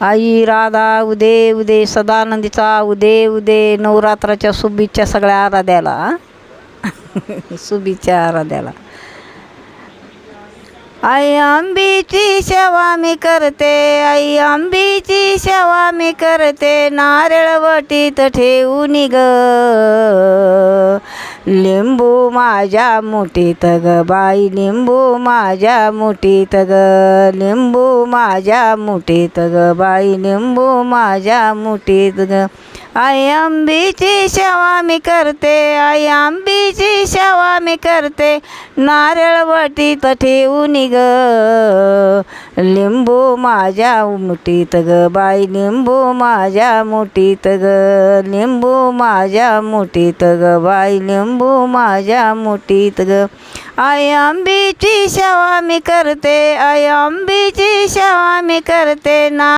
आई राधा उदे उदे सदानंदीचा उदे उदे नवरात्राच्या शुभेच्छा सगळ्या आराध्याला शुभेच्छा आराध्याला. आई आंबीची सेवा मी करते. आई आंबीची सेवा मी करते. नारळवटीत ठेवून ग लिंबू माझ्या मुठीत ग बाई लिंबू माझ्या मुठीत ग. लिंबू माझ्या मुठीत ग बाई लिंबू माझ्या मुठीत ग. आई आंबीची सेवा मी करते आई आंबीची सेवा मी करते. नारळवटीत ठेवून ग लिंबू माझ्या मुठीत ग. बाई लिंबू माझ्या मुठीत ग. लिंबू माझ्या मुठीत ग. बाई लिंबू माझ्या मुठीत ग. आई आंबीची सेवा मी करते आई आंबीची सेवा मी करते. ना